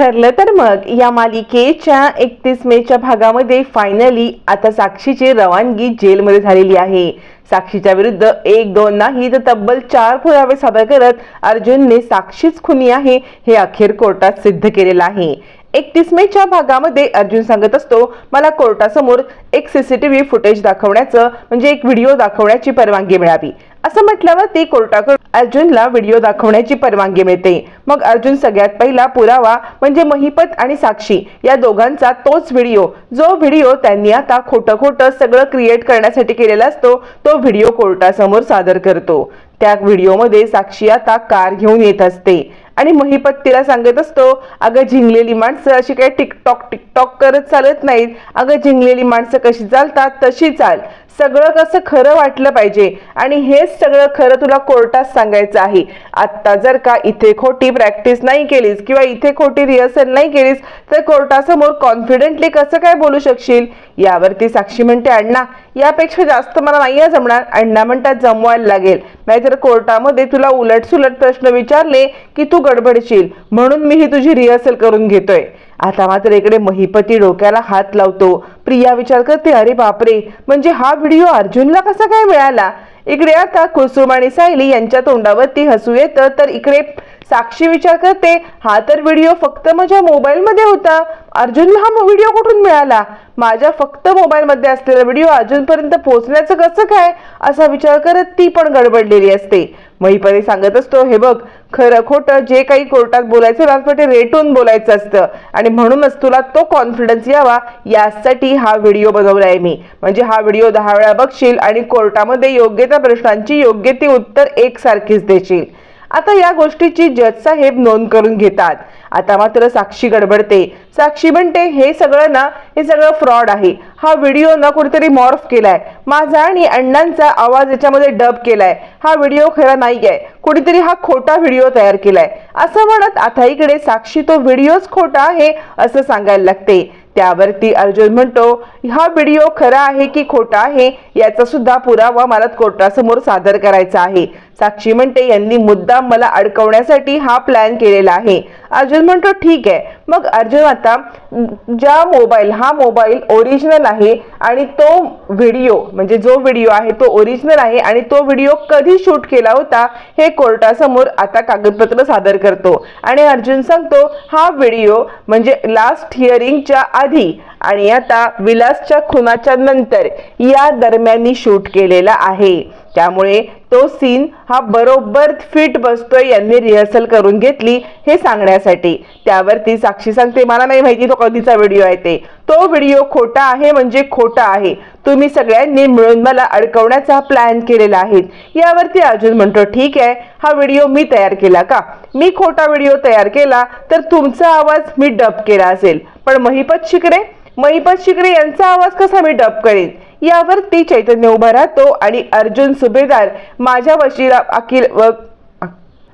ठरलं तर मग या मालिकेच्या एकतीस मेच्या भागामध्ये फायनली आता साक्षीची रवानगी जेलमध्ये झालेली आहे. साक्षीच्या विरुद्ध एक दोन नाही तर तब्बल चार पुरावे सादर करत अर्जुनने साक्षीच खुनी आहे हे अखेर कोर्टात सिद्ध केलेलं आहे. एकतीस मेच्या भागामध्ये अर्जुन सांगत असतो मला कोर्टासमोर एक सीसीटीव्ही फुटेज दाखवण्याचं म्हणजे एक व्हिडिओ दाखवण्याची परवानगी मिळावी. असं म्हटल्यावर ती कोर्टाकडून अर्जुनला व्हिडिओ दाखवण्याची परवानगी मिळते. मग अर्जुन सगळ्यात पहिला पुरावा म्हणजे महिपत आणि साक्षी या दोघांचा तोच व्हिडिओ. जो व्हिडिओ त्यांनी आता खोटं खोटं सगळं क्रिएट करण्यासाठी केलेला असतो तो व्हिडिओ कोर्टासमोर सादर करतो. त्या व्हिडिओमध्ये साक्षी आता कार घेऊन येत असते आणि महिपत तिला सांगत असतो अगं झिंगलेली माणसं अशी काही टिकटॉक टिकटॉक करत चालत नाहीत. अगं झिंगलेली माणसं कशी चालतात तशी चाल. सगळं कसं खरं वाटलं पाहिजे. आणि हेच सगळं खरं तुला कोर्टात सांगायचं आहे. आत्ता जर का इथे खोटी प्रॅक्टिस नाही केलीस किंवा इथे खोटी रिहर्सल नाही केलीस तर कोर्टासमोर कॉन्फिडेंटली कसं काय बोलू शकशील? यावरती साक्षी म्हणते अण्णा यापेक्षा जास्त मला नाही जमणार. अण्णा म्हणतात जमवायला लागेल. नाहीतर कोर्टामध्ये तुला उलट सुलट प्रश्न विचारले की तू गडबडशील म्हणून मी ही तुझी रिहर्सल करून घेतोय. आता मात्र इकडे महिपती डोक्याला हात लावतो. प्रिया विचार करते अरे बापरे म्हणजे हा व्हिडिओ अर्जुनला कसा काय मिळाला? इकडे आता कुसुम आणि सायली यांच्या तोंडावरती हसू येतं तर इकडे साक्षी विचार करते हा तर व्हिडिओ फक्त माझ्या मोबाईलमध्ये होता. अर्जुनला हा व्हिडिओ कुठून मिळाला? माझ्या फक्त मोबाईलमध्ये असलेला व्हिडिओ अजूनपर्यंत पोहोचण्याचं कसं काय? असा विचार करत ती पण गडबडलेली असते. महिपती सांगत असतो हे बघ खरं खोटं जे काही कोर्टात बोलायचं ना ते रेटून बोलायचं असतं. आणि म्हणूनच तुला तो कॉन्फिडन्स यावा यासाठी हा व्हिडिओ बनवलाय मी. म्हणजे हा व्हिडिओ दहा वेळा बघशील आणि कोर्टामध्ये योग्य त्या प्रश्नांची योग्य ती उत्तर एकसारखीच देशील. आता या गोष्टीची जज साहेब नोंद करून घेतात. आता मात्र साक्षी गडबडते. साक्षी म्हणते हे सगळं ना हे सगळं फ्रॉड आहे. हा व्हिडिओ ना कुठेतरी मॉर्फ केलाय. माझा आणि अण्णांचा आवाज याच्यामध्ये डब केलाय. हा व्हिडिओ खरा नाही आहे कुणीतरी हा खोटा व्हिडिओ तयार केलाय. असं म्हणत आता इकडे साक्षी तो व्हिडिओच खोटा आहे असं सांगायला लागते. त्यावरती अर्जुन म्हणतो हा व्हिडिओ खरा आहे की खोटा आहे याचा सुद्धा पुरावा मला कोर्टासमोर सादर करायचा आहे. साक्षी म्हणते यांनी मुद्दाम मला अडकवण्यासाठी हा प्लॅन केलेला आहे. अर्जुन म्हणतो ठीक आहे. मग अर्जुन आता ज्या मोबाईल हा मोबाईल ओरिजिनल आहे आणि तो व्हिडिओ म्हणजे जो व्हिडिओ आहे तो ओरिजिनल आहे आणि तो व्हिडिओ कधी शूट केला होता हे कोर्टासमोर आता कागदपत्र सादर करतो. आणि अर्जुन सांगतो हा व्हिडिओ म्हणजे लास्ट हिअरिंगच्या आधी आणि आता विलासच्या खुनाच्या नंतर या दरम्यानी शूट केलेला आहे. त्यामुळे तो सीन हा बरोबर फिट बसतोय यांनी रिहर्सल करून घेतली हे सांगण्यासाठी. त्यावरती साक्षी सांगते मला नाही माहिती तो कधीचा व्हिडिओ आहे ते. तो व्हिडिओ खोटा आहे म्हणजे खोटा आहे. तुम्ही सगळ्यांनी मिळून मला अडकवण्याचा प्लॅन केलेला आहे. यावरती अर्जुन म्हणतो ठीक आहे हा व्हिडिओ मी तयार केला का? मी खोटा व्हिडिओ तयार केला तर तुमचा आवाज मी डब केला असेल. पण महिपत शिकरे महिपत शिकरे यांचा आवाज कसा मी डब करेन? यावरती चैतन्य उभा राहतो आणि अर्जुन सुभेदार माझ्या वशिला अखिल व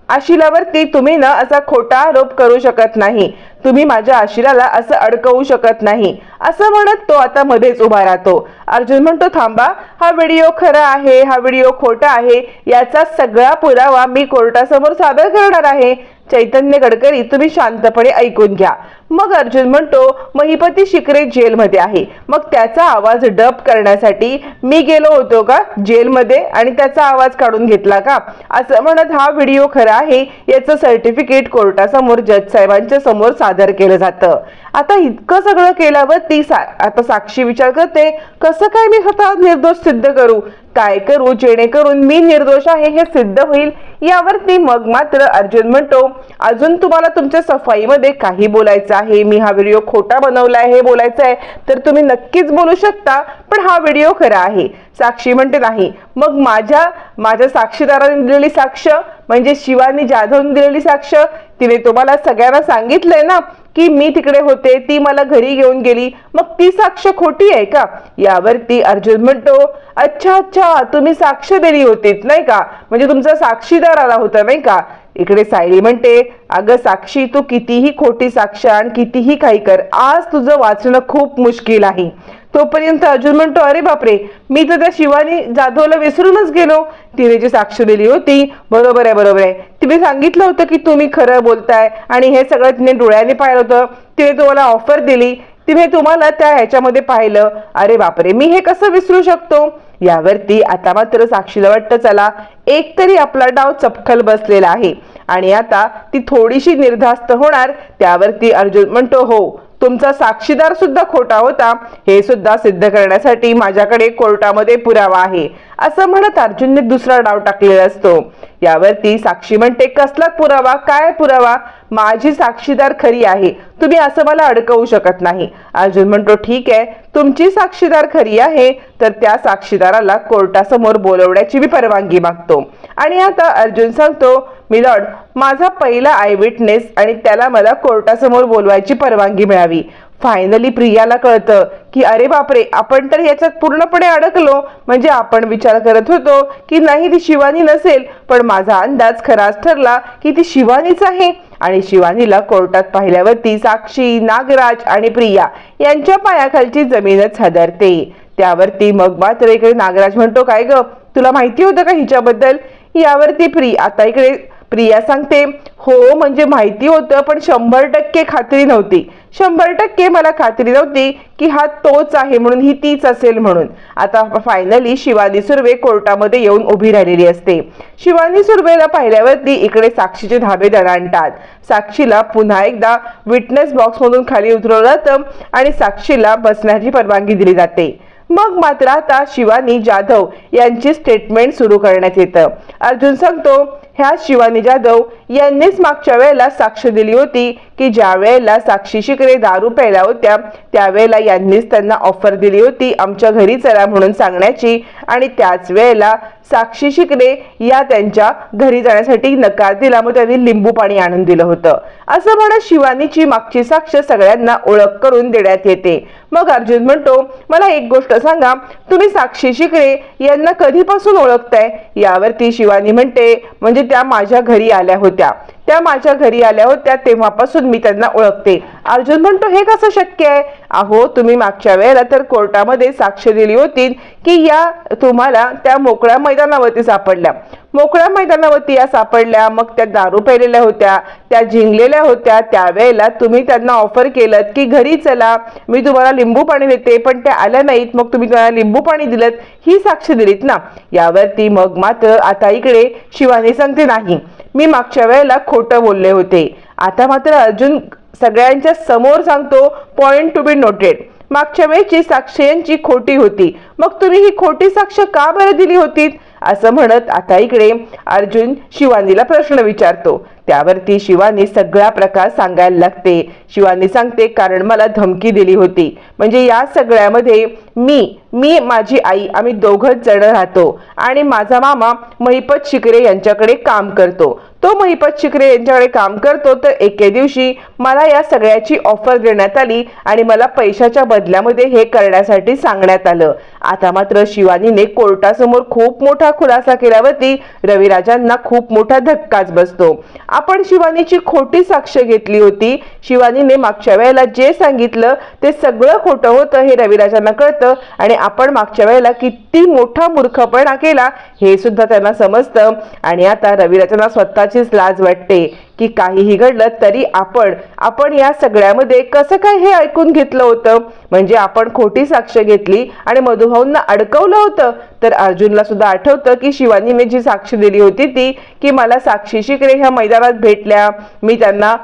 आशिलावरती तुम्ही ना असा खोटा आरोप करू शकत नाही. तुम्ही माझ्या आशिलाला असं अडकवू शकत नाही. असं म्हणत तो आता मध्येच उभा राहतो. अर्जुन म्हणतो थांबा हा व्हिडिओ खरा आहे हा व्हिडिओ खोटा आहे. याचा सगळा पुरावा मी कोर्टासमोर सादर करणार आहे. चैतन्य गडकरी तुम्ही शांतपणे ऐकून घ्या. मग अर्जुन म्हणतो महिपती शिकरे जेलमध्ये आहे. मग त्याचा आवाज डब करण्यासाठी मी गेलो होतो का? जेलमध्ये. आणि त्याचा आवाज काढून घेतला का? असं म्हणत हा व्हिडिओ खरा आहे याचं सर्टिफिकेट कोर्टासमोर जज साहेबांच्या समोर सादर केलं जातं. आता इतकं सगळं केल्यावर ती सा आता साक्षी विचार करते कसं काय मी स्वतः निर्दोष सिद्ध करू? काय करू? जेणेकरून मी निर्दोष आहे हे सिद्ध होईल? यावरती मग मात्र अर्जुन म्हणतो अजून तुम्हाला तुमच्या सफाईमध्ये काही बोलायचं आहे मी हा व्हिडिओ खोटा बनवला आहे हे बोलायचं आहे तर तुम्ही नक्कीच बोलू शकता पण हा व्हिडिओ खरा आहे. साक्षी म्हणते नाही. मग माझ्या माझ्या साक्षीदाराने दिलेली साक्ष म्हणजे शिवानी जाधवने दिलेली साक्ष तिने तुम्हाला सगळ्यांना सांगितलंय ना की मी तिकडे होते ती मला घरी घेऊन गेली मग ती साक्ष खोटी आहे का? यावरती अर्जुन म्हणतो अच्छा अच्छा तुम्ही साक्ष दिली होतीत नाही का? म्हणजे तुमचा साक्षीदार आला होता नाही का? इकडे सायली म्हणते अगं साक्षी तू कितीही खोटी साक्ष आणि कितीही काही कर आज तुझं वाचणं खूप मुश्किल आहे. तोपर्यंत अर्जुन म्हणतो अरे बापरे मी तर त्या शिवानी जाधवला विसरूनच गेलो. तिने जी साक्ष दिली होती बरोबर आहे बरोबर आहे. तिने सांगितलं होतं की तुम्ही खरं बोलताय आणि हे सगळं तिने डोळ्याने पाहिलं होतं. तिने तुम्हाला ऑफर दिली. तिने तुम्हाला त्या ह्याच्यामध्ये पाहिलं. अरे बापरे मी हे कसं विसरू शकतो? यावरती आता मात्र साक्षीला वाटतं चला एक तरी आपला डाव चपखल बसलेला आहे. आणि आता ती थोडीशी निर्धास्त होणार त्यावरती अर्जुन म्हणतो हो तुमचा साक्षीदार सुद्धा खोटा होता. हे सुद्धा सिद्ध करण्यासाठी माझ्याकडे कोर्टामध्ये पुरावा आहे. असं म्हणत अर्जुनने दुसरा डाव टाकलेला असतो. यावरती साक्षी म्हणते कसला पुरावा? काय पुरावा? माझी साक्षीदार खरी आहे. तुम्ही असं मला अडकवू शकत नाही. अर्जुन म्हणतो ठीक आहे. तुमची साक्षीदार खरी आहे. तर त्या साक्षीदाराला कोर्टासमोर बोलवण्याची मी परवानगी मागतो. आणि आता अर्जुन सांगतो मिलॉर्ड माझा पहिला आय विटनेस आणि त्याला मला कोर्टासमोर बोलवायची परवानगी मिळावी. फायनली प्रियाला कळतं की अरे बापरे आपण तर याच्यात पूर्णपणे अडकलो. म्हणजे आपण विचार करत होतो की नाही ती शिवानी नसेल पण माझा अंदाज खराच ठरला की ती शिवानीच आहे. आणि शिवानीला कोर्टात पाहिल्यावरती साक्षी नागराज आणि प्रिया यांच्या पायाखालची जमीनच हादरते. त्यावरती मग मात्र इकडे नागराज म्हणतो काय ग? तुला माहिती होतं का हिच्याबद्दल? यावरती प्री आता इकडे प्रिया सांगते हो म्हणजे माहिती होतं पण शंभर टक्के खात्री नव्हती. शंभर टक्के मला खात्री नव्हती की हा तोच आहे म्हणून ही तीच असेल म्हणून. आता फायनली शिवानी सुर्वे कोर्टामध्ये येऊन उभी राहिलेली असते. शिवानी सुर्वेला पाहिल्यावरती इकडे साक्षीचे धाबे दणाणतात. साक्षीला पुन्हा एकदा विटनेस बॉक्समधून खाली उतरवलं जातं आणि साक्षीला बसण्याची परवानगी दिली जाते. मग मात्र आता शिवानी जाधव यांची स्टेटमेंट सुरू करण्यात येतं. अर्जुन सांगतो ह्या शिवानी जाधव यांनीच मागच्या वेळेला साक्ष दिली होती की ज्या वेळेला साक्षी शिकरे दारू प्यायला होत्या त्यावेळेला यांनीच त्यांना ऑफर दिली होती आमच्या घरी चला म्हणून सांगण्याची आणि त्याच वेळेला साक्षी शिकणे या त्यांच्या घरी जाण्यासाठी नकार दिला. मग त्यांनी लिंबू पाणी आणून दिलं होतं. असं म्हणत शिवानीची मागची साक्ष सगळ्यांना ओळख करून देण्यात येते. मग अर्जुन म्हणतो मला एक गोष्ट सांगा. तुम्ही साक्षी शिकणे यांना कधीपासून ओळखताय? यावरती शिवानी म्हणते म्हणजे त्या माझ्या घरी आल्या होत्या. त्या माझ्या घरी आल्या होत्या तेव्हापासून मी त्यांना ओळखते. अर्जुन म्हणतो हे कसं शक्य आहे? अहो तुम्ही मागच्या वेळेला तर कोर्टामध्ये साक्ष दिली होती की या तुम्हाला त्या मोकळ्या मैदानावरती सापडल्या. मोकळ्या मैदानावरती या सापडल्या मग त्या दारू पेलेल्या होत्या त्या झिंगलेल्या होत्या. त्यावेळेला तुम्ही त्यांना ऑफर केलं की घरी चला मी तुम्हाला लिंबू पाणी देते पण त्या आल्या नाहीत मग तुम्ही त्यांना लिंबू पाणी दिलं ही साक्ष दिलीत ना. यावरती मग मात्र आता इकडे शिवानी सांगते नाही. मी मागच्या वेळेला खोटं बोलले होते. आता मात्र अर्जुन सगळ्यांच्या समोर सांगतो पॉइंट टू बी नोटेड मागच्या वेळेची साक्ष यांची खोटी होती. मग तुम्ही ही खोटी साक्ष का बरं दिली होती असं म्हणत आता इकडे अर्जुन शिवानीला प्रश्न विचारतो. त्यावरती शिवानी सगळा प्रकार सांगायला लागते. शिवानी सांगते कारण मला धमकी दिली होती. म्हणजे या सगळ्यामध्ये मी मी माझी आई आम्ही दोघंच जण राहतो. आणि माझा मामा महिपत शिकरे यांच्याकडे काम करतो. तो महिपत शिकरे यांच्याकडे काम करतो तर एके दिवशी मला या सगळ्याची ऑफर देण्यात आली आणि मला पैशाच्या बदल्यामध्ये हे करण्यासाठी सांगण्यात आलं. आता मात्र शिवानीने कोर्टासमोर खूप मोठा खुलासा केल्यावरती रविराजांना खूप मोठा धक्काच बसतो. आपण शिवानीची खोटी साक्ष घेतली होती. शिवानीने मागच्या वेळेला जे सांगितलं ते सगळं खोटं होतं हे रविराजांना कळतं आणि आपण मागच्या वेळेला किती मोठा मूर्खपणा केला हे सुद्धा त्यांना समजतं आणि आता रविराजांना स्वतःचीच लाज वाटते. की काहीही घडलं तरी आपण आपण या सगळ्यामध्ये कसं काय हे ऐकून घेतलं होतं? म्हणजे आपण खोटी साक्ष घेतली आणि मधुभाऊंना अडकवलं होतं. तर अर्जुनला सुद्धा आठवतं की शिवानीने जी साक्ष दिली होती ती की मला साक्षी शिकरे ह्या मैदानात भेटल्या. मी त्यांना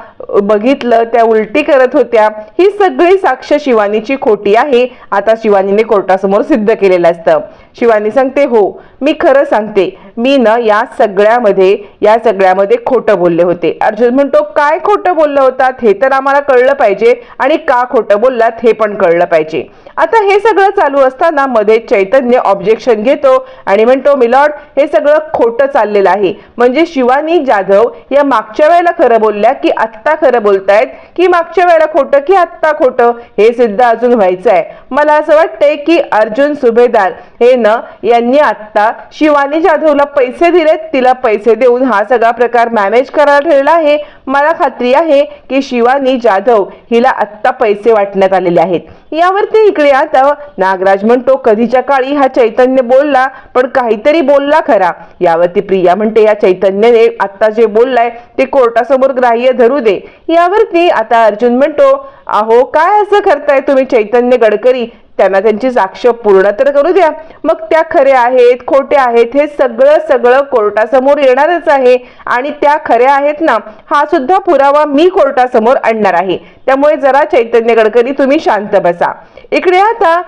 बघितलं त्या उलटी करत होत्या. ही सगळी साक्ष शिवानीची खोटी आहे. आता शिवानीने कोर्टासमोर सिद्ध केलेलं असतं. शिवानी सांगते हो मी खरं सांगते मी न या सगळ्यामध्ये या सगळ्यामध्ये खोटं बोलले होते. अर्जुन म्हणतो काय खोटं बोललं होतात? हे तर आम्हाला कळलं पाहिजे आणि का खोटं बोललात हे पण कळलं पाहिजे. आता हे सगळं चालू असताना मध्ये चैतन्य ऑब्जेक्शन घेतो आणि म्हणतो मिलॉर्ड हे सगळं खोटं चाललेलं आहे. म्हणजे शिवानी जाधव या मागच्या वेळेला खरं बोलल्या की आत्ता खरं बोलतायत? की मागच्या वेळेला खोटं की आत्ता खोटं? हे सिद्ध अजून व्हायचं आहे मला असं वाटतंय की अर्जुन सुभेदार हे न यांनी आत्ता शिवानी जाधवला पैसे दिलेत तिला पैसे देऊन हा सगळा प्रकार मॅनेज करायला ठेवलेला आहे. मला खात्री आहे की शिवानी जाधव हिला आत्ता पैसे वाटण्यात आलेले आहेत. यावरती इकडे आता नागराज म्हणतो कधीच्या काळी हा चैतन्य बोलला पण काहीतरी बोलला खरा. यावरती प्रिया म्हणते या चैतन्याने आत्ता जे बोललाय ते कोर्टासमोर ग्राह्य धरू दे. यावरती आता अर्जुन म्हणतो अहो काय असं करताय तुम्ही चैतन्य गडकरी? त्यांना त्यांची साक्ष पूर्ण तर करू द्या. मग त्या खऱ्या आहेत खोटे आहेत हे सगळं सगळं कोर्टासमोर येणारच आहे. आणि त्या खऱ्या आहेत ना हा सुद्धा पुरावा मी कोर्टासमोर आणणार आहे. त्यामुळे जरा चैतन्य गडकरी तुम्ही शांत बसा. इकडे आता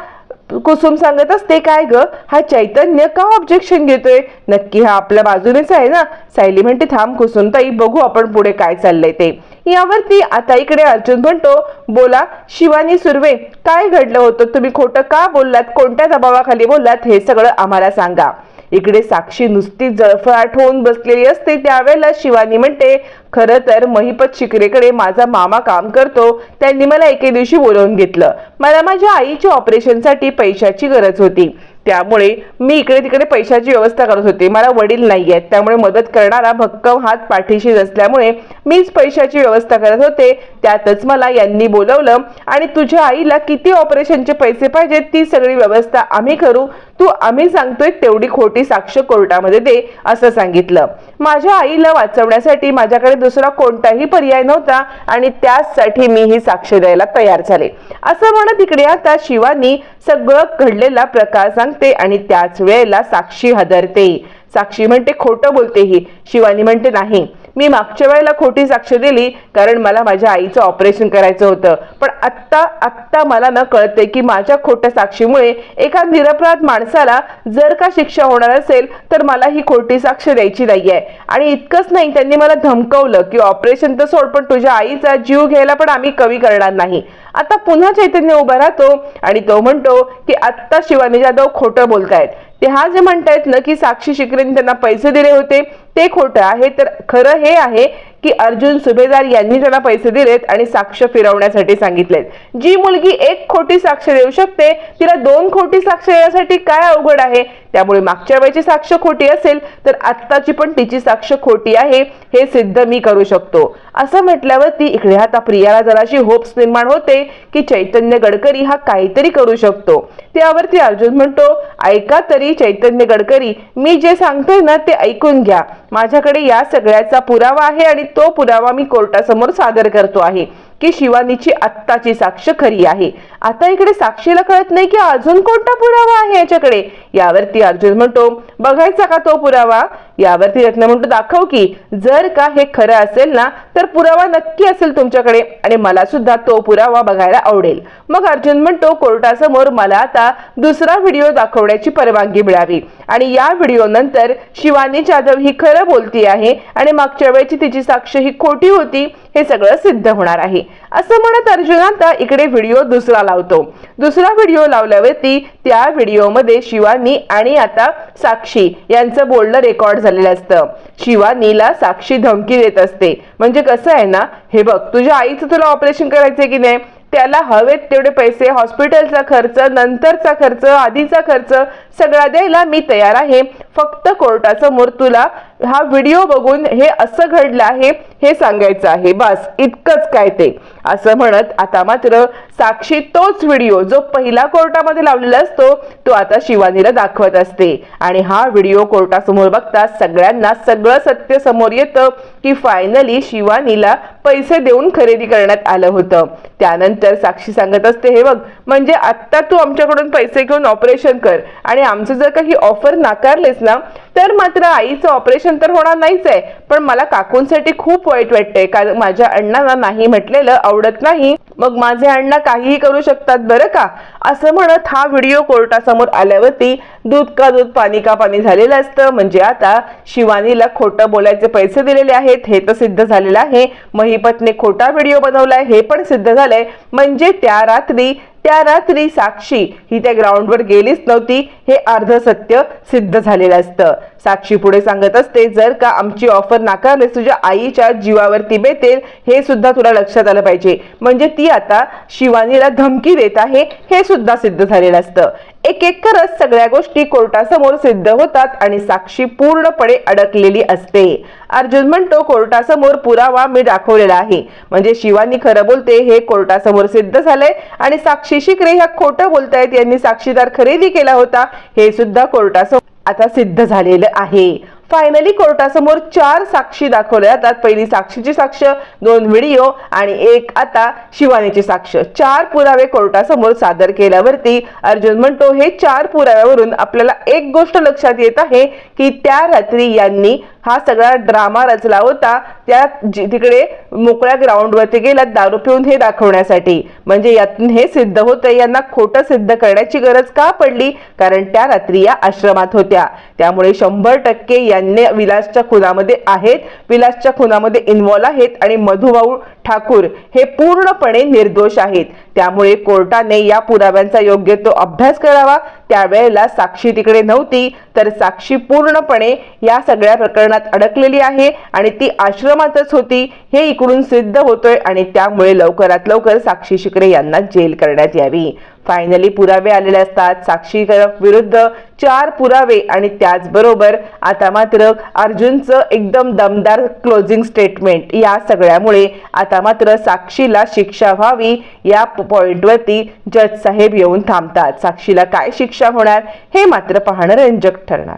कुसुम सांगत असते काय ग? हा चैतन्य का ऑब्जेक्शन घेतोय? नक्की हा आपल्या बाजूनेच आहे ना? सायली म्हणते थांब कुसुम ताई बघू आपण पुढे काय चाललंय ते. यावरती आता इकडे अर्जुन म्हणतो बोला शिवानी सुर्वे काय घडलं होतं? तुम्ही खोटं का बोललात? कोणत्या दबावाखाली बोललात? हे सगळं आम्हाला सांगा. इकडे साक्षी नुसती जळफळाट होऊन बसलेली असते. त्यावेळेला शिवानी म्हणते खरं तर महिपत शिकरेकडे माझा मामा काम करतो. त्यांनी मला एके दिवशी बोलवून घेतलं. मला माझ्या आईच्या ऑपरेशनसाठी पैशाची गरज होती. त्यामुळे मी इकडे तिकडे पैशाची व्यवस्था करत होते. मला वडील नाही आहेत. त्यामुळे मदत करणारा भक्कम हात पाठीशी नसल्यामुळे मीच पैशाची व्यवस्था करत होते. त्यातच मला यांनी बोलवलं आणि तुझ्या आईला किती ऑपरेशनचे पैसे पाहिजेत? ती सगळी व्यवस्था आम्ही करू. तू आम्ही सांगतोय तेवढी खोटी साक्ष कोर्टामध्ये दे असं सांगितलं. माझ्या आईला वाचवण्यासाठी माझ्याकडे दुसरा कोणताही पर्याय नव्हता आणि त्याचसाठी मी ही साक्ष द्यायला तयार झाले. असं म्हणत इकडे आता शिवानी सगळं घडलेला प्रकार सांगते आणि त्याच वेळेला साक्षी हदरते. साक्षी म्हणते खोटं बोलते ही. शिवानी म्हणते नाही. मी मागच्या वेळेला खोटी साक्ष दिली कारण मला माझ्या आईचं ऑपरेशन करायचं होतं. पण आत्ता आत्ता मला न कळते की माझ्या खोट्या साक्षीमुळे एका निरपराध माणसाला जर का शिक्षा होणार असेल तर मला ही खोटी साक्ष द्यायची नाही आहे आणि इतकंच नाही त्यांनी मला धमकवलं की ऑपरेशन तर सोड पण तुझ्या आईचा जीव घ्यायला पण आम्ही कमी करणार नाही. आता पुन्हा चैतन्य उभा राहतो आणि तो म्हणतो की आत्ता शिवानी जाधव खोटं बोलतायत. ते हा जे म्हणतायत ना की साक्षी शिकरेने त्यांना पैसे दिले होते ते खोटं आहे. तर खरं हे आहे की अर्जुन सुभेदार यांनी त्यांना पैसे दिलेत आणि साक्ष फिरवण्यासाठी सांगितलेत. जी मुलगी एक खोटी साक्ष देऊ शकते तिला दोन खोटी साक्ष देण्यासाठी काय अवघड आहे? त्यामुळे मागच्या वेळेची साक्ष खोटी असेल तर आत्ताची पण तिची साक्ष खोटी आहे हे सिद्ध मी करू शकतो. असं म्हटल्यावरती इकडे आता प्रियाला जराशी होप्स निर्माण होते की चैतन्य गडकरी हा काहीतरी करू शकतो. त्यावरती अर्जुन म्हणतो ऐका तरी चैतन्य गडकरी मी जे सांगतोय ना ते ऐकून घ्या. माझ्याकडे या सगळ्याचा पुरावा आहे आणि तो पुरावा मी कोर्टासमोर सादर करतो आहे. की शिवानीची आत्ताची साक्ष खरी आहे. आता इकडे साक्षीला कळत नाही की अजून कोणता पुरावा आहे याच्याकडे. यावरती अर्जुन म्हणतो बघायचा का तो पुरावा? यावरती रत्न म्हणतो दाखव की जर का हे खरं असेल ना तर पुरावा नक्की असेल तुमच्याकडे आणि मला सुद्धा तो पुरावा बघायला आवडेल. मग अर्जुन म्हणतो कोर्टासमोर मला आता दुसरा व्हिडिओ दाखवण्याची परवानगी मिळावी आणि या व्हिडिओ नंतर शिवानी जाधव ही खरं बोलती आहे आणि मागच्या वेळेची तिची साक्ष ही खोटी होती हे सगळं सिद्ध होणार आहे. असं म्हणत अर्जुन आता इकडे व्हिडिओ दुसरा लावतो. दुसरा व्हिडिओ लावल्यावरती त्या व्हिडिओमध्ये शिवानी आणि आता साक्षी यांचं बोलणं रेकॉर्ड झालेलं असतं. शिवानीला साक्षी धमकी देत असते. म्हणजे कसं आहे ना हे बघ तुझ्या आईचं तुला ऑपरेशन करायचंय की नाही? त्याला हवेत तेवढे पैसे हॉस्पिटलचा खर्च नंतरचा खर्च आधीचा खर्च सगळा द्यायला मी तयार आहे. फक्त कोर्टासमोर तुला. हा व्हिडिओ बघून हे असं घडलं आहे हे सांगायचं आहे. बस इतकंच काय ते. असं म्हणत आता मात्र साक्षी तोच व्हिडिओ जो पहिला कोर्टामध्ये लावलेला असतो तो आता शिवानीला दाखवत असते. आणि हा व्हिडिओ कोर्टासमोर बघता सगळ्यांना सगळं सत्य समोर येतं की फायनली शिवानीला पैसे देऊन खरेदी करण्यात आलं होतं. त्यानंतर साक्षी सांगत असते हे बघ म्हणजे आत्ता तू आमच्याकडून पैसे घेऊन ऑपरेशन कर आणि आमचं जर काही ऑफर नाकारलेस ना तर मात्र आईचं ऑपरेशन तर होणार नाहीच आहे. पण मला काकूंसाठी खूप वाईट वाटतंय. कारण माझ्या अण्णांना नाही म्हटलेलं आवडत नाही. मग माझे अण्णा काहीही करू शकतात बरं का? असं म्हणत हा व्हिडिओ कोर्टासमोर आल्यावरती दूध का दूध पाणी का पाणी झालेलं असतं. म्हणजे आता शिवानीला खोटं बोलायचे पैसे दिलेले आहेत. हे तर सिद्ध झालेलं आहे. महिपतने खोटा व्हिडिओ बनवलाय. हे पण सिद्ध झालंय. म्हणजे त्या रात्री त्या रात्री साक्षी ही त्या ग्राउंडवर गेलीच नव्हती. हे अर्ध सत्य सिद्ध झालेलं असतं. साक्षी पुढे सांगत असते जर का आमची ऑफर नाकारलीस तुझ्या आईच्या जीवावरती बेतेल हे सुद्धा तुला लक्षात आलं पाहिजे. म्हणजे ती आता शिवानीला धमकी देत आहे हे सुद्धा सिद्ध झालेलं असतं. एक एक करत सगळ्या गोष्टी कोर्टासमोर सिद्ध होतात आणि साक्षी पूर्णपणे अडकलेली असते. अर्जुन म्हणतो कोर्टासमोर पुरावा मी दाखवलेला आहे. म्हणजे शिवानी खरं बोलते हे कोर्टासमोर सिद्ध झालंय आणि साक्षी शिकरे ह्या खोटं बोलतायत. यांनी साक्षीदार खरेदी केला होता. हे सुद्धा कोर्टासमोर आता सिद्ध झालेलं आहे. फायनली कोर्टासमोर चार साक्षी दाखवल्या जातात. पहिली साक्षीची साक्ष दोन व्हिडिओ आणि एक आता शिवानीची साक्ष. चार पुरावे कोर्टासमोर सादर केल्यावरती अर्जुन म्हणतो हे चार पुराव्यावरून आपल्याला एक गोष्ट लक्षात येत आहे की त्या रात्री यांनी हा सगळा ड्रामा रचला होता. त्या जि- तिकडे मोकळ्या ग्राउंडवरती गेला दारू पिऊन हे दाखवण्यासाठी. म्हणजे यातून हे सिद्ध होतं यांना खोटं सिद्ध करण्याची गरज का पडली? कारण त्या रात्री या आश्रमात होत्या. त्यामुळे शंभर टक्के यांनी विलासच्या खुनामध्ये आहेत. विलासच्या खुनामध्ये इन्व्हॉल्व आहेत आणि मधुभाऊ ठाकूर हे पूर्णपणे निर्दोष आहेत. त्यामुळे कोर्टाने या पुराव्यांचा योग्य तो अभ्यास करावा. त्यावेळेला साक्षी तिकडे नव्हती तर साक्षी पूर्णपणे या सगळ्या प्रकरणात अडकलेली आहे आणि ती आश्रमातच होती. हे इकडून सिद्ध होतोय आणि त्यामुळे लवकरात लवकर साक्षी शिकरे यांना जेल करण्यात यावी. फायनली पुरावे आलेले असतात. साक्षी विरुद्ध चार पुरावे आणि त्याचबरोबर आता मात्र अर्जुनचं एकदम दमदार क्लोजिंग स्टेटमेंट या सगळ्यामुळे आता मात्र साक्षीला शिक्षा व्हावी या पॉइंटवरती जज साहेब येऊन थांबतात. साक्षीला काय शिक्षा होणार हे मात्र पाहणं रंजक ठरणार.